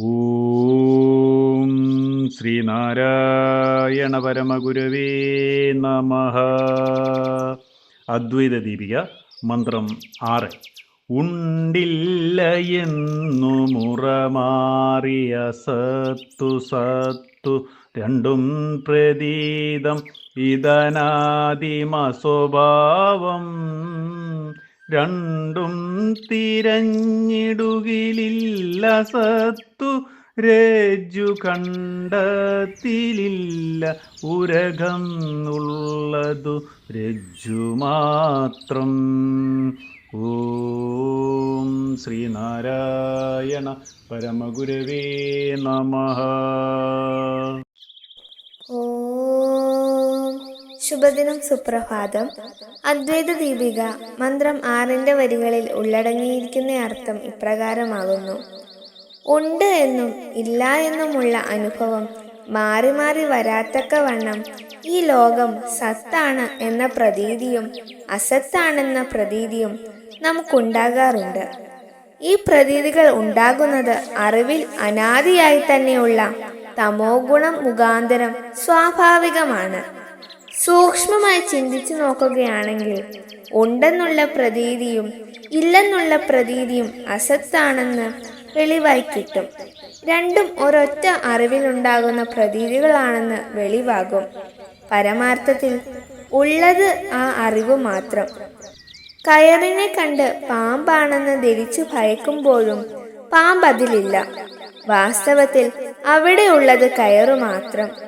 ഓം ശ്രീനാരായണ പരമഗുരുവേ നമ. അദ്വൈത ദീപിക മന്ത്രം ആറ്. ഉണ്ടില്ല എന്നു മുറമാറിയ സത്തു സത്തു രണ്ടും പ്രതീതം. ഇതനാദിമ സ്വഭാവം രണ്ടും തിരഞ്ഞിടുകിലില്ല സത്തു രജ്ജു കണ്ടത്തിലില്ല ഉരകം രജ്ജു മാത്രം. ഓം ശ്രീനാരായണ പരമഗുരവേ നമഃ. ശുഭദിനം സുപ്രഭാതം. അദ്വൈത ദീപിക മന്ത്രം ആറിന്റെ വരികളിൽ ഉള്ളടങ്ങിയിരിക്കുന്ന അർത്ഥം ഇപ്രകാരമാകുന്നു. ഉണ്ട് എന്നും ഇല്ല എന്നുമുള്ള അനുഭവം മാറി മാറി വരാത്തക്ക വണ്ണം ഈ ലോകം സത്താണ് എന്ന പ്രതീതിയും അസത്താണെന്ന പ്രതീതിയും നമുക്കുണ്ടാകാറുണ്ട്. ഈ പ്രതീതികൾ ഉണ്ടാകുന്നത് അറിവിൽ അനാദിയായി തന്നെയുള്ള തമോ ഗുണം മുഖാന്തരം സ്വാഭാവികമാണ്. സൂക്ഷ്മമായി ചിന്തിച്ചു നോക്കുകയാണെങ്കിൽ ഉണ്ടെന്നുള്ള പ്രതീതിയും ഇല്ലെന്നുള്ള പ്രതീതിയും അസത്താണെന്ന് വെളിവായി കിട്ടും. രണ്ടും ഒരൊറ്റ അറിവിലുണ്ടാകുന്ന പ്രതീതികളാണെന്ന് വെളിവാകും. പരമാർത്ഥത്തിൽ ഉള്ളത് ആ അറിവ് മാത്രം. കയറിനെ കണ്ട് പാമ്പാണെന്ന് ധരിച്ചു ഭയക്കുമ്പോഴും പാമ്പ് അതിലില്ല വാസ്തവത്തിൽ അവിടെയുള്ളത് കയറു മാത്രം.